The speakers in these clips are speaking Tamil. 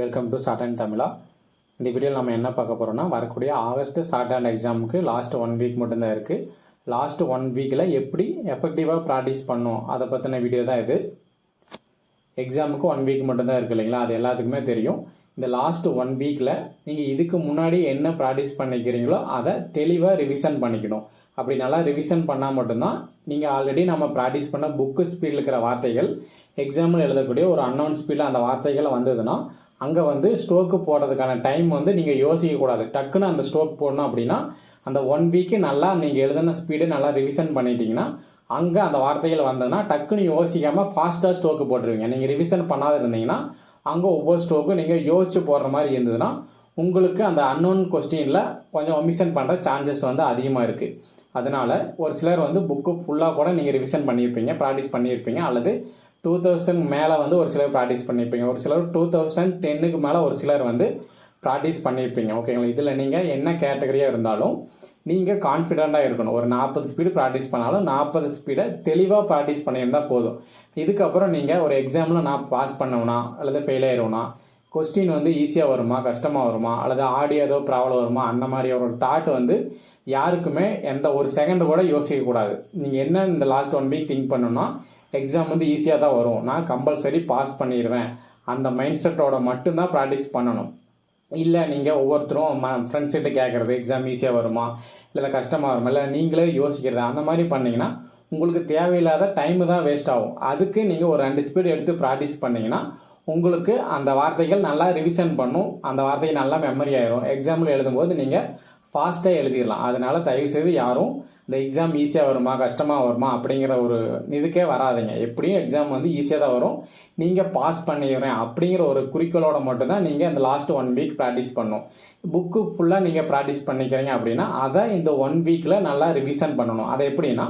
வெல்கம் டு ஷார்ட் அண்ட் தமிழா இந்த வீடியோவில் நம்ம என்ன பார்க்க போகிறோம்னா வரக்கூடிய ஆகஸ்ட் ஷார்ட் அண்ட் எக்ஸாமுக்கு லாஸ்ட் ஒன் வீக் மட்டும்தான் இருக்குது லாஸ்ட் ஒன் வீக்கில் எப்படி எஃபெக்டிவாக ப்ராக்டிஸ் பண்ணோம்? அதை பற்றின வீடியோ தான் இது. எக்ஸாமுக்கு ஒன் வீக் மட்டும்தான் இருக்குது இல்லைங்களா? அது எல்லாத்துக்குமே தெரியும். இந்த லாஸ்ட் ஒன் வீக்கில் நீங்கள் இதுக்கு முன்னாடி என்ன ப்ராக்டிஸ் பண்ணிக்கிறீங்களோ அதை தெளிவாக ரிவிஷன் பண்ணிக்கணும். அப்படி நல்லா ரிவிஷன் பண்ணால் மட்டும்தான் நீங்கள் ஆல்ரெடி நம்ம ப்ராக்டிஸ் பண்ண புக்கு ஸ்பீடில் இருக்கிற வார்த்தைகள் எக்ஸாம்பிள் எழுதக்கூடிய ஒரு அன்னவுன் ஸ்பீடில் அந்த வார்த்தைகள் வந்ததுன்னா அங்கே வந்து ஸ்ட்ரோக்கு போடுறதுக்கான டைம் வந்து நீங்கள் யோசிக்கக்கூடாது டக்குன்னு அந்த ஸ்ட்ரோக் போடணும் அப்படின்னா அந்த ஒன் வீக்கு நல்லா நீங்கள் எழுதின ஸ்பீடு நல்லா ரிவிஷன் பண்ணிட்டீங்கன்னா அங்கே அந்த வார்த்தைகள் வந்ததுன்னா டக்குன்னு யோசிக்காமல் ஃபாஸ்ட்டாக ஸ்ட்ரோக்கு போட்டுருவீங்க. நீங்கள் ரிவிஷன் பண்ணாத இருந்தீங்கன்னா அங்கே ஒவ்வொரு ஸ்ட்ரோக்கும் நீங்கள் யோசிச்சு போடுற மாதிரி இருந்ததுன்னா உங்களுக்கு அந்த அன்னோன் கொஸ்டினில் கொஞ்சம் ஒமிஷன் பண்ணுற சான்சஸ் வந்து அதிகமாக இருக்குது அதனால் ஒரு சிலர் வந்து புக்கு ஃபுல்லாக கூட நீங்கள் ரிவிஷன் பண்ணியிருப்பீங்க ப்ராக்டிஸ் பண்ணியிருப்பீங்க அல்லது டூ தௌசண்ட் மேலே வந்து ஒரு சிலர் ப்ராக்டிஸ் பண்ணியிருப்பீங்க ஒரு சிலர் டூ தௌசண்ட் டென்னுக்கு மேலே ஒரு சிலர் வந்து ப்ராக்டிஸ் பண்ணியிருப்பீங்க ஓகேங்களா இதில் நீங்கள் என்ன கேட்டகரியாக இருந்தாலும் நீங்கள் கான்ஃபிடெண்ட்டாக இருக்கணும். ஒரு நாற்பது ஸ்பீடு ப்ராக்டிஸ் பண்ணாலும் நாற்பது ஸ்பீடை தெளிவாக ப்ராக்டிஸ் பண்ணியிருந்தால் போதும். இதுக்கப்புறம் நீங்கள் ஒரு எக்ஸாமில் நான் பாஸ் பண்ணவனா அல்லது ஃபெயில் ஆயிடுவேனா கொஸ்டின் வந்து ஈஸியாக வருமா கஷ்டமாக வருமா அல்லது ஆடியோ ஏதோ ப்ராப்ளம் வருமா அந்த மாதிரி ஒரு தாட் வந்து யாருக்குமே எந்த ஒரு செகண்ட் கூட யோசிக்கக்கூடாது. நீங்கள் என்ன இந்த லாஸ்ட் ஒன் வீக் திங்க் பண்ணணும்னா எக்ஸாம் வந்து ஈஸியாக தான் வரும். நான் கம்பல்சரி பாஸ் பண்ணிடுவேன். அந்த மைண்ட் செட்டோட மட்டும்தான் ப்ராக்டிஸ் பண்ணணும். இல்லை நீங்கள் ஒவ்வொருத்தரும் ம ஃப்ரெண்ட்ஸ்கிட்ட கேட்குறது எக்ஸாம் ஈஸியாக வருமா? இல்லை கஷ்டமாக வருமா? இல்லை நீங்களே யோசிக்கிறது அந்த மாதிரி பண்ணிங்கன்னா உங்களுக்கு தேவையில்லாத டைமு தான் வேஸ்ட் ஆகும். அதுக்கு நீங்கள் ஒரு ரெண்டு ஸ்பீடு எடுத்து ப்ராக்டிஸ் பண்ணிங்கன்னா உங்களுக்கு அந்த வார்த்தைகள் நல்லா ரிவிஷன் பண்ணும். அந்த வார்த்தைகள் நல்லா மெமரி ஆயிரும். எக்ஸாம்பிள் எழுதும்போது நீங்கள் ஃபாஸ்ட்டாக எழுதிடலாம். அதனால் தயவுசெய்து யாரும் இந்த எக்ஸாம் ஈஸியாக வருமா கஷ்டமாக வருமா அப்படிங்கிற ஒரு இதுக்கே வராதுங்க. எப்படியும் எக்ஸாம் வந்து ஈஸியாக தான் வரும். நீங்கள் பாஸ் பண்ணிடுறேன் அப்படிங்கிற ஒரு குறிக்கோளோட மட்டும்தான் நீங்கள் இந்த லாஸ்ட் ஒன் வீக் ப்ராக்டிஸ் பண்ணும் புக்கு ஃபுல்லாக நீங்கள் ப்ராக்டிஸ் பண்ணிக்கிறீங்க அப்படின்னா அதை இந்த ஒன் வீக்கில் நல்லா ரிவிஷன் பண்ணணும். அதை எப்படின்னா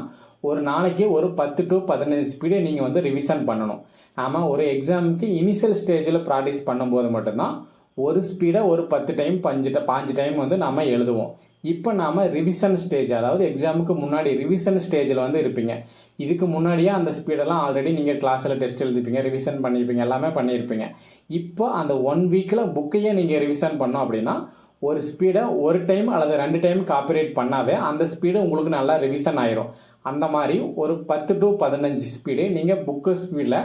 ஒரு நாளைக்கு ஒரு பத்து டு பதினஞ்சு ஸ்பீடு நீங்கள் வந்து ரிவிஷன் பண்ணணும். நாம் ஒரு எக்ஸாமுக்கு இனிஷியல் ஸ்டேஜில் ப்ராக்டிஸ் பண்ணும்போது மட்டும்தான் ஒரு ஸ்பீடை ஒரு பத்து டைம் பஞ்சு பாஞ்சு டைம் வந்து நம்ம எழுதுவோம். இப்போ நாம் ரிவிஷன் ஸ்டேஜ் அதாவது எக்ஸாமுக்கு முன்னாடி ரிவிஷன் ஸ்டேஜில் வந்து இருப்பீங்க. இதுக்கு முன்னாடியே அந்த ஸ்பீடெல்லாம் ஆல்ரெடி நீங்கள் கிளாஸில் டெஸ்ட் எழுதிப்பீங்க ரிவிஷன் பண்ணியிருப்பீங்க எல்லாமே பண்ணியிருப்பீங்க இப்போ அந்த ஒன் வீக்கில் புக்கையே நீங்கள் ரிவிஷன் பண்ணோம் அப்படின்னா ஒரு ஸ்பீடை ஒரு டைம் அல்லது ரெண்டு டைம் காப்பிரேட் பண்ணாவே அந்த ஸ்பீடு உங்களுக்கு நல்லா ரிவிஷன் ஆயிரும். அந்த மாதிரி ஒரு பத்து டு பதினஞ்சு ஸ்பீடு நீங்கள் புக்கு ஸ்பீடில்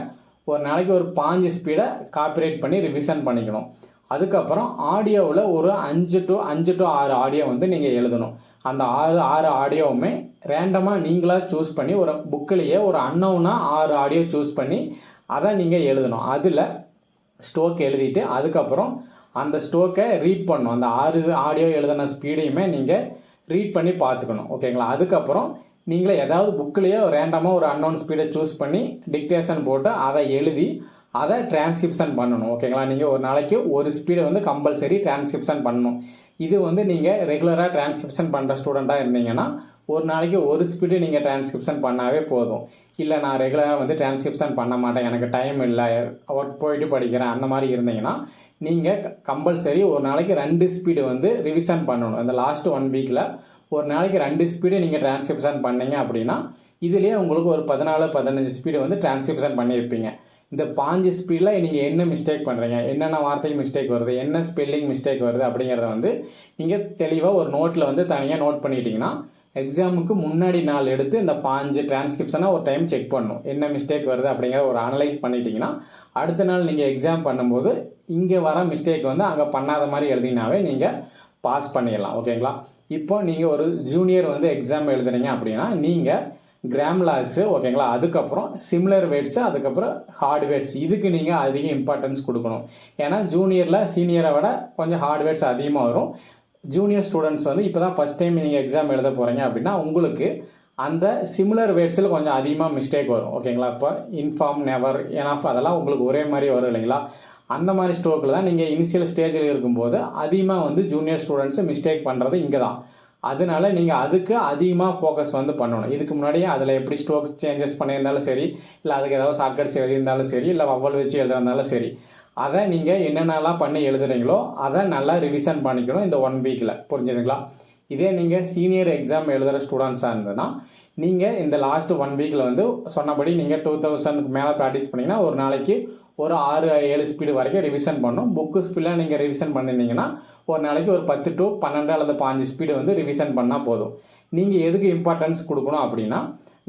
ஒரு நாளைக்கு ஒரு பாஞ்சு ஸ்பீடை காப்பிரேட் பண்ணி ரிவிஷன் பண்ணிக்கணும். அதுக்கப்புறம் ஆடியோவில் ஒரு அஞ்சு டு அஞ்சு டு ஆறு ஆடியோ வந்து நீங்கள் எழுதணும். அந்த ஆறு ஆறு ஆடியோவுமே ரேண்டமாக நீங்களாக சூஸ் பண்ணி ஒரு புக்கிலேயே ஒரு அன்னவுனாக ஆறு ஆடியோ சூஸ் பண்ணி அதை நீங்கள் எழுதணும். அதில் ஸ்டோக் எழுதிட்டு அதுக்கப்புறம் அந்த ஸ்டோக்கை ரீட் பண்ணணும். அந்த ஆறு ஆடியோ எழுதின ஸ்பீடையுமே நீங்கள் ரீட் பண்ணி பார்த்துக்கணும். ஓகேங்களா அதுக்கப்புறம் நீங்களே ஏதாவது புக்கிலேயே ரேண்டமாக ஒரு அன்னோன் ஸ்பீடை சூஸ் பண்ணி டிக்டேஷன் போட்டு அதை எழுதி அதை டிரான்ஸ்கிரிப்ஷன் பண்ணணும் ஓகேங்களா நீங்கள் ஒரு நாளைக்கு ஒரு ஸ்பீடை வந்து கம்பல்சரி டிரான்ஸ்கிரிப்ஷன் பண்ணணும். இது வந்து நீங்கள் ரெகுலராக டிரான்ஸ்கிரிப்ஷன் பண்ணுற ஸ்டூடெண்ட்டாக இருந்தீங்கன்னா ஒரு நாளைக்கு ஒரு ஸ்பீடு நீங்கள் டிரான்ஸ்கிரிப்ஷன் பண்ணாவே போதும். இல்லை நான் ரெகுலராக வந்து டிரான்ஸ்கிரிப்ஷன் பண்ண மாட்டேன் எனக்கு டைம் இல்லை ஒர்க் போயிட்டு படிக்கிறேன் அந்த மாதிரி இருந்தீங்கன்னா நீங்கள் கம்பல்சரி ஒரு நாளைக்கு ரெண்டு ஸ்பீடு வந்து ரிவிஷன் பண்ணணும். இந்த லாஸ்ட் ஒன் வீக்கில் ஒரு நாளைக்கு ரெண்டு ஸ்பீடு நீங்கள் டிரான்ஸ்கிரிப்ஷன் பண்ணீங்க அப்படின்னா இதுலேயே உங்களுக்கு ஒரு பதினாலு பதினஞ்சு ஸ்பீடு வந்து டிரான்ஸ்கிரிப்ஷன் பண்ணியிருப்பீங்க. இந்த பாஞ்சு ஸ்பீடில் நீங்கள் என்ன மிஸ்டேக் பண்ணுறீங்க என்னென்ன வார்த்தைக்கு மிஸ்டேக் வருது? என்ன ஸ்பெல்லிங் மிஸ்டேக் வருது? அப்படிங்கிறத வந்து நீங்கள் தெளிவாக ஒரு நோட்டில் வந்து தனியாக நோட் பண்ணிட்டீங்கன்னா எக்ஸாமுக்கு முன்னாடி நாள் எடுத்து இந்த பாஞ்சு டிரான்ஸ்கிரிப்ஷனை ஒரு டைம் செக் பண்ணணும். என்ன மிஸ்டேக் வருது அப்படிங்கிற ஒரு அனலைஸ் பண்ணிட்டீங்கன்னா அடுத்த நாள் நீங்கள் எக்ஸாம் பண்ணும்போது இங்கே வர மிஸ்டேக் வந்து அங்கே பண்ணாத மாதிரி எழுதினாவே நீங்கள் பாஸ் பண்ணிடலாம். ஓகேங்களா இப்போ நீங்கள் ஒரு ஜூனியர் வந்து எக்ஸாம் எழுதுறீங்க அப்படின்னா நீங்கள் கிராம் லாக்ஸு ஓகேங்களா அதுக்கப்புறம் சிம்லர் வேர்ட்ஸு அதுக்கப்புறம் ஹார்ட் வெயிட்ஸ் இதுக்கு நீங்கள் அதிக இம்பார்ட்டன்ஸ் கொடுக்கணும். ஏன்னா ஜூனியரில் சீனியரை விட கொஞ்சம் ஹார்ட் வெயிட்ஸ் அதிகமாக வரும். ஜூனியர் ஸ்டூடெண்ட்ஸ் வந்து இப்போ தான் ஃபஸ்ட் டைம் நீங்கள் எக்ஸாம் எழுத போகிறீங்க அப்படின்னா உங்களுக்கு அந்த சிமிலர் வேர்ட்ஸில் கொஞ்சம் அதிகமாக மிஸ்டேக் வரும். ஓகேங்களா இப்போ இன்ஃபார்ம் நெவர் ஏன்னா அதெல்லாம் உங்களுக்கு ஒரே மாதிரி வரும் இல்லைங்களா? அந்த மாதிரி ஸ்ட்ரோக்கில் தான் நீங்கள் இனிஷியல் ஸ்டேஜில் இருக்கும்போது அதிகமாக வந்து ஜூனியர் ஸ்டூடெண்ட்ஸு மிஸ்டேக் பண்ணுறது இங்கே தான் அதனால நீங்கள் அதுக்கு அதிகமாக ஃபோக்கஸ் வந்து பண்ணணும். இதுக்கு முன்னாடியே அதில் எப்படி ஸ்ட்ரோக்ஸ் சேஞ்சஸ் பண்ணியிருந்தாலும் சரி இல்லை அதுக்கு ஏதாவது ஷார்ட்கட்ஸ் எழுதியிருந்தாலும் சரி இல்லை வவ்வல் வச்சு எழுதிருந்தாலும் சரி அதை நீங்கள் என்னென்னலாம் பண்ணி எழுதுறீங்களோ அதை நல்லா ரிவிஷன் பண்ணிக்கணும் இந்த ஒன் வீக்கில் புரிஞ்சுதுங்களா? இதே நீங்கள் சீனியர் எக்ஸாம் எழுதுகிற ஸ்டூடெண்ட்ஸாக இருந்ததுன்னா நீங்கள் இந்த லாஸ்ட் ஒன் வீக்கில் வந்து சொன்னபடி நீங்கள் டூ தௌசண்ட்க்கு மேலே ப்ராக்டிஸ் பண்ணிங்கன்னா ஒரு நாளைக்கு ஒரு ஆறு ஏழு ஸ்பீடு வரைக்கும் ரிவிஷன் பண்ணும். புக்கு ஸ்பீடில் நீங்கள் ரிவிஷன் பண்ணியிருந்தீங்கன்னா ஒரு நாளைக்கு ஒரு பத்து டு பன்னெண்டு அல்லது பாஞ்சு ஸ்பீடு வந்து ரிவிஷன் பண்ணால் போதும். நீங்கள் எதுக்கு இம்பார்ட்டன்ஸ் கொடுக்கணும் அப்படின்னா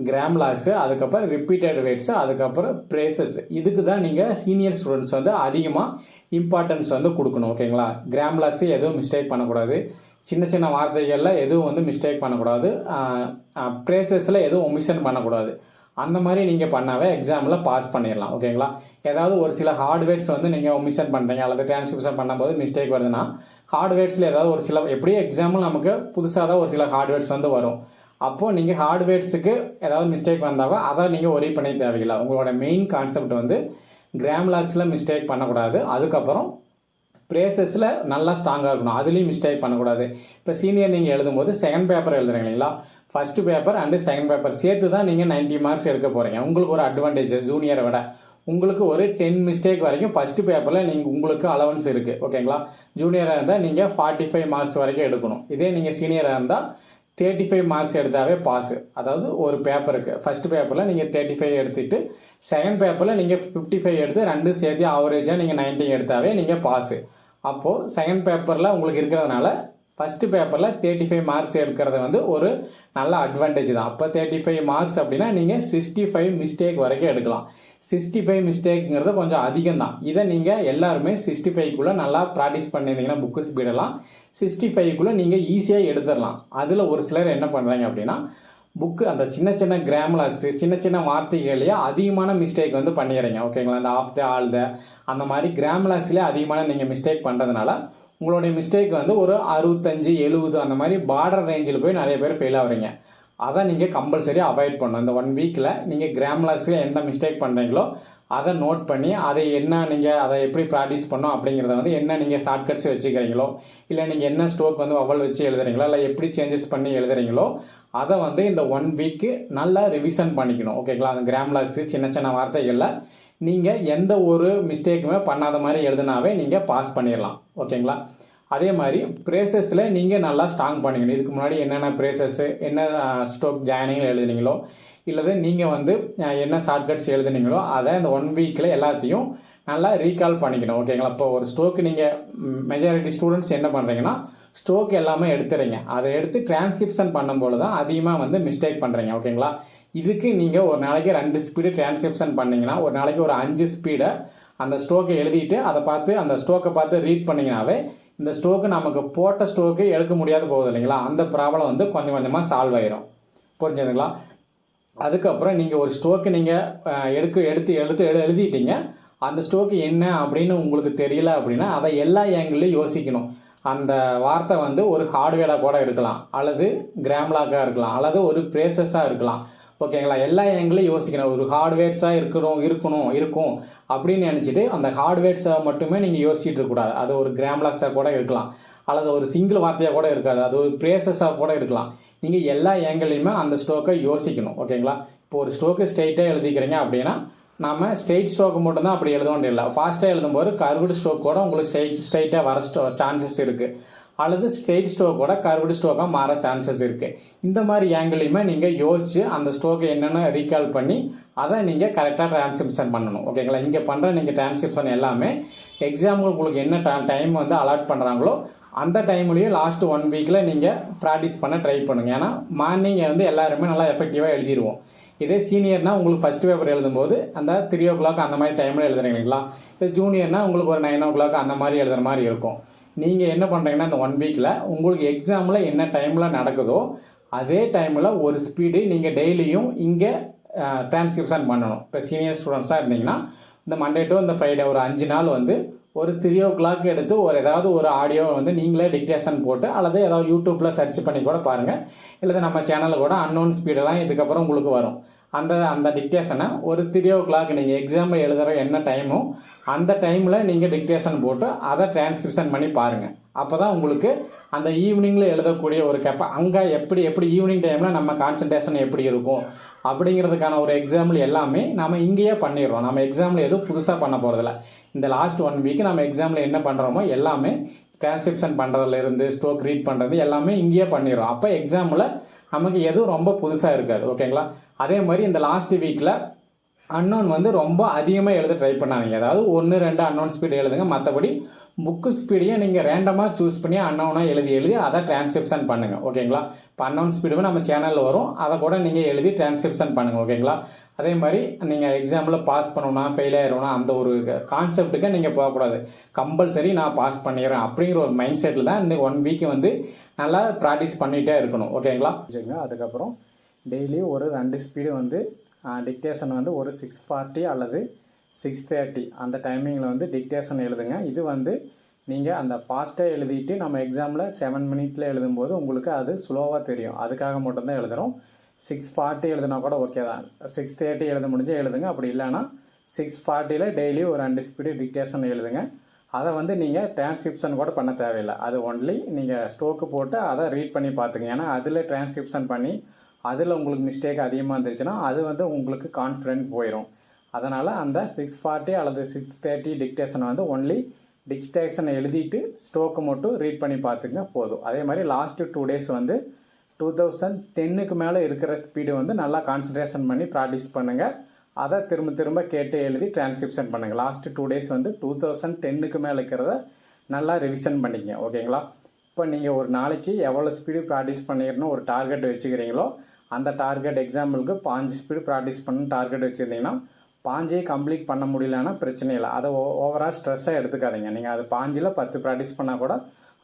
கிராம் லாக்ஸு அதுக்கப்புறம் ரிப்பீட்டட் வேட்ஸு அதுக்கப்புறம் ப்ரேசஸ் இதுக்கு தான் நீங்கள் சீனியர் ஸ்டூடெண்ட்ஸ் வந்து அதிகமாக இம்பார்ட்டன்ஸ் வந்து கொடுக்கணும் ஓகேங்களா கிராம் லாக்ஸு எதுவும் மிஸ்டேக் பண்ணக்கூடாது. சின்ன சின்ன வார்த்தைகளில் எதுவும் வந்து மிஸ்டேக் பண்ணக்கூடாது. ப்ரேசஸில் எதுவும் ஒமிஷன் பண்ணக்கூடாது. அந்த மாதிரி நீங்கள் பண்ணாவே எக்ஸாமில் பாஸ் பண்ணிடலாம் ஓகேங்களா ஏதாவது ஒரு சில ஹார்ட்வேர்ஸ் வந்து நீங்கள் ஒமிஷன் பண்ணுறீங்க அல்லது டிரான்ஸ்கிரிப்ஷன் பண்ணும்போது மிஸ்டேக் வருதுன்னா ஹார்ட்வேர்ஸில் ஏதாவது ஒரு சில எப்படியும் எக்ஸாம்பிள் நமக்கு புதுசாக தான் ஒரு சில ஹார்ட்வேர்ஸ் வந்து வரும். அப்போது நீங்கள் ஹார்ட்வேர்ஸுக்கு ஏதாவது மிஸ்டேக் வந்தாவோ அதை நீங்கள் ஒரே பண்ணி தேவையில்லை. உங்களோட மெயின் கான்செப்ட் வந்து கிராம் லாக்ஸில் மிஸ்டேக் பண்ணக்கூடாது. அதுக்கப்புறம் ப்ரேசஸில் நல்லா ஸ்ட்ராங்காக இருக்கணும். அதுலேயும் மிஸ்டேக் பண்ணக்கூடாது. இப்போ சீனியர் நீங்கள் எழுதும்போது செகண்ட் பேப்பர் எழுதுறீங்க இல்லைங்களா? First paper and second paper சேர்த்து தான் நீங்கள் 90 மார்க்ஸ் எடுக்க போகிறீங்க உங்களுக்கு ஒரு அட்வான்டேஜ் ஜூனியரை விட. உங்களுக்கு ஒரு டென் மிஸ்டேக் வரைக்கும் ஃபஸ்ட்டு பேப்பரில் நீங்கள் உங்களுக்கு அலவன்ஸ் இருக்குது ஓகேங்களா ஜூனியராக இருந்தால் நீங்கள் ஃபார்ட்டி ஃபைவ் மார்க்ஸ் வரைக்கும் எடுக்கணும். இதே நீங்கள் சீனியராக இருந்தால் தேர்ட்டி ஃபைவ் மார்க்ஸ் எடுத்தாவே பாஸு அதாவது ஒரு பேப்பருக்கு ஃபஸ்ட்டு பேப்பரில் நீங்கள் தேர்ட்டி ஃபைவ் எடுத்துட்டு செகண்ட் பேப்பரில் நீங்கள் ஃபிஃப்டி ஃபைவ் எடுத்து ரெண்டு சேர்த்து ஆவரேஜாக நீங்கள் 90 எடுத்தாவே நீங்கள் பாஸு அப்போது செகண்ட் பேப்பரில் உங்களுக்கு இருக்கிறதுனால ஃபஸ்ட்டு பேப்பரில் தேர்ட்டி ஃபைவ் மார்க்ஸ் எடுக்கிறது வந்து ஒரு நல்ல அட்வான்டேஜ் தான். அப்போ தேர்ட்டி ஃபைவ் மார்க்ஸ் அப்படின்னா நீங்கள் சிக்ஸ்டி ஃபைவ் மிஸ்டேக் வரைக்கும் எடுக்கலாம். சிக்ஸ்டி ஃபைவ் மிஸ்டேக்குங்கிறது கொஞ்சம் அதிகம் தான் இதை நீங்கள் எல்லாருமே சிக்ஸ்டி ஃபைவ்க்குள்ளே நல்லா ப்ராக்டிஸ் பண்ணியிருந்தீங்கன்னா புக்கு ஸ்பீடெல்லாம் சிக்ஸ்டி ஃபைவ்க்குள்ளே நீங்கள் ஈஸியாக எடுத்துடலாம். அதில் ஒரு சிலர் என்ன பண்ணுறாங்க அப்படின்னா புக்கு அந்த சின்ன சின்ன கிராமலாக்ஸு சின்ன சின்ன வார்த்தைகளையே அதிகமான மிஸ்டேக் வந்து பண்ணிடுறீங்க. ஓகேங்களா அந்த ஆஃப் த ஆல் த அந்த மாதிரி கிராமலாக்ஸ்லேயே அதிகமான நீங்கள் மிஸ்டேக் பண்ணுறதுனால உங்களுடைய மிஸ்டேக் வந்து ஒரு அறுபத்தஞ்சு எழுபது அந்த மாதிரி பார்டர் ரேஞ்சில் போய் நிறைய பேர் ஃபெயில் ஆகுறீங்க. அதை நீங்கள் கம்பல்சரி அவாய்ட் பண்ணணும். இந்த ஒன் வீக்கில் நீங்கள் கிராமலாக்ஸில் எந்த மிஸ்டேக் பண்ணுறீங்களோ அதை நோட் பண்ணி அதை என்ன நீங்கள் அதை எப்படி ப்ராக்டிஸ் பண்ணோம் அப்படிங்கிறத வந்து என்ன நீங்கள் ஷார்ட்கட்ஸ் வச்சுக்கிறீங்களோ இல்லை நீங்கள் என்ன ஸ்டோக் வந்து வவல் வச்சு எழுதுறீங்களோ இல்லை எப்படி சேஞ்சஸ் பண்ணி எழுதுறீங்களோ அதை வந்து இந்த ஒன் வீக்கு நல்லா ரிவிஷன் பண்ணிக்கணும். ஓகேங்களா அந்த கிராமலாக்ஸு சின்ன சின்ன வார்த்தைகளில் நீங்கள் எந்த ஒரு மிஸ்டேக்குமே பண்ணாத மாதிரி எழுதுனாவே நீங்கள் பாஸ் பண்ணிடலாம். ஓகேங்களா அதே மாதிரி ப்ரேசஸில் நீங்கள் நல்லா ஸ்ட்ராங் பண்ணிக்கணும். இதுக்கு முன்னாடி என்னென்ன ப்ரேசஸ்ஸு என்ன ஸ்டோக் ஜாயினிங்கில் எழுதுனீங்களோ இல்லது நீங்கள் வந்து என்ன ஷார்ட்கட்ஸ் எழுதுனீங்களோ அதை இந்த ஒன் வீக்கில் எல்லாத்தையும் நல்லா ரீகால் பண்ணிக்கணும். ஓகேங்களா இப்போ ஒரு ஸ்டோக்கு நீங்கள் மெஜாரிட்டி ஸ்டூடெண்ட்ஸ் என்ன பண்ணுறீங்கன்னா ஸ்டோக் எல்லாமே எடுத்துறீங்க. அதை எடுத்து டிரான்ஸ்கிரிப்ஷன் பண்ணும்போது தான் அதிகமாக வந்து மிஸ்டேக் பண்ணுறீங்க ஓகேங்களா இதுக்கு நீங்கள் ஒரு நாளைக்கு ரெண்டு ஸ்பீடு டிரான்ஸ்கிரிப்ஷன் பண்ணிங்கன்னா ஒரு நாளைக்கு ஒரு அஞ்சு ஸ்பீடை அந்த ஸ்டோக்கை எழுதிட்டு அதை பார்த்து அந்த ஸ்டோக்கை பார்த்து ரீட் பண்ணிங்கனாவே இந்த ஸ்டோக்கு நமக்கு போட்ட ஸ்டோக்கு எடுக்க முடியாது போகுது இல்லைங்களா? அந்த ப்ராப்ளம் வந்து கொஞ்சம் கொஞ்சமாக சால்வ் ஆயிரும். புரிஞ்சுதுங்களா? அதுக்கப்புறம் நீங்கள் ஒரு ஸ்டோக்கு நீங்கள் எடுக்க எடுத்து எடுத்து எழு எழுதிட்டீங்க. அந்த ஸ்டோக்கு என்ன அப்படின்னு உங்களுக்கு தெரியல அப்படின்னா அதை எல்லா ஏங்கிள்லையும் யோசிக்கணும். அந்த வார்த்தை வந்து ஒரு ஹார்ட்வேராக கூட இருக்கலாம். அல்லது கிராம்லாக்காக இருக்கலாம். அல்லது ஒரு ப்ரேசஸாக இருக்கலாம். ஓகேங்களா எல்லா ஏங்கிலையும் யோசிக்கணும். ஒரு ஹார்ட்வேர்ஸாக இருக்கணும் இருக்கணும் இருக்கும் அப்படின்னு நினச்சிட்டு அந்த ஹார்ட்வேர்ஸை மட்டுமே நீங்கள் யோசிச்சுட்டு இருக்கக்கூடாது அது ஒரு கிராம்லாக்ஸாக கூட இருக்கலாம். அல்லது ஒரு சிங்கிள் வார்த்தையாக கூட இருக்காது. அது ஒரு ப்ரேசஸாக கூட இருக்கலாம். நீங்கள் எல்லா ஏங்கிலையுமே அந்த ஸ்டோக்கை யோசிக்கணும். ஓகேங்களா இப்போ ஒரு ஸ்டோக்கு ஸ்ட்ரெயிட்டாக எழுதிக்கிறீங்க அப்படின்னா நம்ம ஸ்ட்ரெயிட் ஸ்ட்ரோக்கு மட்டும்தான் அப்படி எழுத வேண்டிய இல்லை ஃபாஸ்ட்டாக எழுதும்போது கர்வ்டு ஸ்ட்ரோக் கூட உங்களுக்கு ஸ்ட்ரெயிட் ஸ்ட்ரைட்டாக வர ஸ்டோ சான்சஸ் இருக்குது அல்லது ஸ்ட்ரெயிட் ஸ்டோக்கோட கூட கர்வ்டு மாற சான்சஸ் இருக்குது இந்த மாதிரி ஏங்கிலையுமே நீங்கள் யோசிச்சு அந்த ஸ்டோக்கை என்னென்னு ரீகால் பண்ணி அதை நீங்கள் கரெக்டாக டிரான்ஸ்கிரிப்ஷன் பண்ணணும். ஓகேங்களா இங்கே பண்ணுற நீங்கள் டிரான்ஸ்கிரிப்ஷன் எல்லாமே எக்ஸாமுக்கு உங்களுக்கு என்ன டைம் வந்து அலாட் பண்ணுறாங்களோ அந்த டைம்லேயும் லாஸ்ட் ஒன் வீக்கில் நீங்கள் ப்ராக்டிஸ் பண்ண ட்ரை பண்ணுங்கள் ஏன்னா மார்னிங் வந்து எல்லாருமே நல்லா எஃபெக்டிவாக எழுதிடுவோம் இதே சீனியர்னா உங்களுக்கு ஃபஸ்ட் பேப்பர் எழுதும்போது அந்த த்ரீ ஓ கிளாக் அந்த மாதிரி டைமில் எழுதுறீங்களா? இல்லை ஜூனியர்னால் ஜூனியர்னா உங்களுக்கு ஒரு நைன் ஓ கிளாக் அந்த மாதிரி எழுதுகிற மாதிரி இருக்கும். நீங்கள் என்ன பண்ணுறீங்கன்னா இந்த ஒன் வீக்கில் உங்களுக்கு எக்ஸாமில் என்ன டைமில் நடக்குதோ அதே டைமில் ஒரு ஸ்பீடு நீங்கள் டெய்லியும் இங்கே டிரான்ஸ்கிரிப்ஷன் பண்ணணும். இப்போ சீனியர் ஸ்டூடெண்ட்ஸாக இருந்தீங்கன்னா இந்த மண்டே டு இந்த ஃப்ரைடே ஒரு அஞ்சு நாள் வந்து ஒரு த்ரீ ஓ கிளாக் எடுத்து ஒரு ஏதாவது ஒரு ஆடியோ வந்து நீங்களே டிக்டேஷன் போட்டு அல்லது ஏதாவது யூடியூப்பில் சர்ச் பண்ணி கூட பாருங்கள் இல்லை நம்ம சேனலில் கூட அன்னோன் ஸ்பீடெல்லாம் இதுக்கப்புறம் உங்களுக்கு வரும். அந்த அந்த டிக்டேஷனை ஒரு த்ரீ ஓ கிளாக் நீங்கள் எக்ஸாமில் எழுதுகிற என்ன டைமோ அந்த டைமில் நீங்கள் டிக்டேஷன் போட்டு அதை டிரான்ஸ்கிரிப்ஷன் பண்ணி பாருங்கள் அப்போ தான் உங்களுக்கு அந்த ஈவினிங்கில் எழுதக்கூடிய ஒரு கெப்ப அங்கே எப்படி எப்படி ஈவினிங் டைமில் நம்ம கான்சன்ட்ரேஷன் எப்படி இருக்கும் அப்படிங்கிறதுக்கான ஒரு எக்ஸாம்பிள் எல்லாமே நம்ம இங்கேயே பண்ணிடுறோம். நம்ம எக்ஸாமில் எதுவும் புதுசாக பண்ண போகிறதில்ல இந்த லாஸ்ட் ஒன் வீக் நம்ம எக்ஸாமில் என்ன பண்ணுறோமோ எல்லாமே டிரான்ஸ்கிரிப்ஷன் பண்ணுறதுலேருந்து ஸ்டோக் ரீட் பண்ணுறது எல்லாமே இங்கேயே பண்ணிடுறோம். அப்போ எக்ஸாமில் நமக்கு எதுவும் ரொம்ப புதுசாக இருக்காது ஓகேங்களா அதே மாதிரி இந்த லாஸ்ட் வீக்கில் அன்னோன் வந்து ரொம்ப அதிகமாக எழுத ட்ரை பண்ணாதீங்க. அதாவது ஒன்று ரெண்டு அன்னோன் ஸ்பீடு எழுதுங்க. மற்றபடி புக்கு ஸ்பீடையும் நீங்கள் ரேண்டமாக சூஸ் பண்ணி அன்னோனாக எழுதி எழுதி அதை டிரான்ஸ்கிரிப்ஷன் பண்ணுங்கள் ஓகேங்களா? இப்போ அன்னோன் ஸ்பீடு நம்ம சேனலில் வரும். அதை கூட நீங்கள் எழுதி டிரான்ஸ்கிரிப்ஷன் பண்ணுங்கள் ஓகேங்களா? அதே மாதிரி நீங்கள் எக்ஸாமில் பாஸ் பண்ணணும்னா ஃபெயில் ஆயிடும்னா அந்த ஒரு கான்செப்ட்டுக்கு நீங்கள் போகக்கூடாது. கம்பல்சரி நான் பாஸ் பண்ணிடுறேன் அப்படிங்கிற ஒரு மைண்ட் செட்டில் தான் இந்த ஒன் வீக் வந்து நல்லா ப்ராக்டிஸ் பண்ணிகிட்டே இருக்கணும். ஓகேங்களா? அதுக்கப்புறம் டெய்லி ஒரு ரெண்டு ஸ்பீடு வந்து டிக்டேஷன் வந்து ஒரு சிக்ஸ் ஃபார்ட்டி அல்லது சிக்ஸ் தேர்ட்டி அந்த டைமிங்கில் வந்து டிக்டேஷன் எழுதுங்க. இது வந்து நீங்கள் அந்த ஃபாஸ்ட்டாக எழுதிட்டு நம்ம எக்ஸாமில் செவன் மினிட்ல எழுதும்போது உங்களுக்கு அது ஸ்லோவாக தெரியும். அதுக்காக மட்டும்தான் எழுதுகிறோம் சிக்ஸ் ஃபார்ட்டி எழுதுனா கூட ஓகே தான். சிக்ஸ் தேர்ட்டி எழுத முடிஞ்சால் எழுதுங்க. அப்படி இல்லைன்னா சிக்ஸ் ஃபார்ட்டியில் டெய்லி ஒரு ரெண்டு ஸ்பீடு டிக்டேஷன் எழுதுங்க. அதை வந்து நீங்கள் டிரான்ஸ்கிரிப்ஷன் கூட பண்ண தேவையில்லை. அது ஒன்லி நீங்கள் ஸ்டோக்கு போட்டு அதை ரீட் பண்ணி பார்த்துங்க ஏன்னா அதில் டிரான்ஸ்கிரிப்ஷன் பண்ணி அதில் உங்களுக்கு மிஸ்டேக் அதிகமாக இருந்துச்சுன்னா அது வந்து உங்களுக்கு கான்ஃபிடென்ட் போயிடும் அதனால் அந்த சிக்ஸ் ஃபார்ட்டி அல்லது சிக்ஸ் தேர்ட்டி டிக்டேஷனை வந்து ஒன்லி டிக்டேஷனை எழுதிட்டு ஸ்டோக்கு மட்டும் ரீட் பண்ணி பார்த்துங்க போதும். அதே மாதிரி லாஸ்ட்டு டூ டேஸ் வந்து டூ தௌசண்ட் டென்னுக்கு மேலே இருக்கிற ஸ்பீடு வந்து நல்லா கான்சன்ட்ரேஷன் பண்ணி ப்ராக்டிஸ் பண்ணுங்கள் அதை திரும்ப திரும்ப கேட்டு எழுதி டிரான்ஸ்கிரிப்ஷன் பண்ணுங்கள் லாஸ்ட்டு டூ டேஸ் வந்து டூ தௌசண்ட் டென்னுக்கு மேலே இருக்கிறத நல்லா ரிவிஷன் பண்ணிக்கங்க ஓகேங்களா இப்போ நீங்கள் ஒரு நாளைக்கு எவ்வளோ ஸ்பீடு ப்ராக்டிஸ் பண்ணிடணும் ஒரு டார்கெட் வச்சுக்கிறீங்களோ அந்த டார்கெட் எக்ஸாம்பிளுக்கு பாஞ்சு ஸ்பீடு ப்ராக்டிஸ் பண்ணி டார்கெட் வச்சுருந்தீங்கன்னா பாஞ்சே கம்ப்ளீட் பண்ண முடியலன்னா பிரச்சனை இல்லை. அதை ஓவராக ஸ்ட்ரெஸ்ஸாக எடுத்துக்காதீங்க. நீங்கள் அது பாஞ்சில் பத்து ப்ராக்டிஸ் பண்ணால் கூட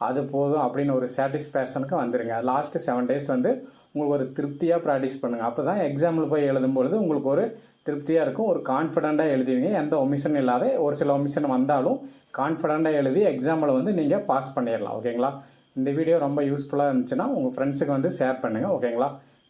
அது போதும் அப்படின்னு ஒரு சாட்டிஸ்ஃபேக்ஷனுக்கு வந்துடுங்க லாஸ்ட்டு செவன் டேஸ் வந்து உங்களுக்கு ஒரு திருப்தியாக ப்ராக்டிஸ் பண்ணுங்கள் அப்போ தான் எக்ஸாமில் போய் எழுதும்பொழுது உங்களுக்கு ஒரு திருப்தியாக இருக்கும். ஒரு கான்ஃபிடண்ட்டாக எழுதுவீங்க. எந்த ஒமிஷன் இல்லாத ஒரு சில ஒமிஷன் வந்தாலும் கான்ஃபிடண்ட்டாக எழுதி எக்ஸாமில் வந்து நீங்கள் பாஸ் பண்ணிடலாம். ஓகேங்களா இந்த வீடியோ ரொம்ப யூஸ்ஃபுல்லாக இருந்துச்சுன்னா உங்கள் ஃப்ரெண்ட்ஸுக்கு வந்து ஷேர் பண்ணுங்கள் ஓகேங்களா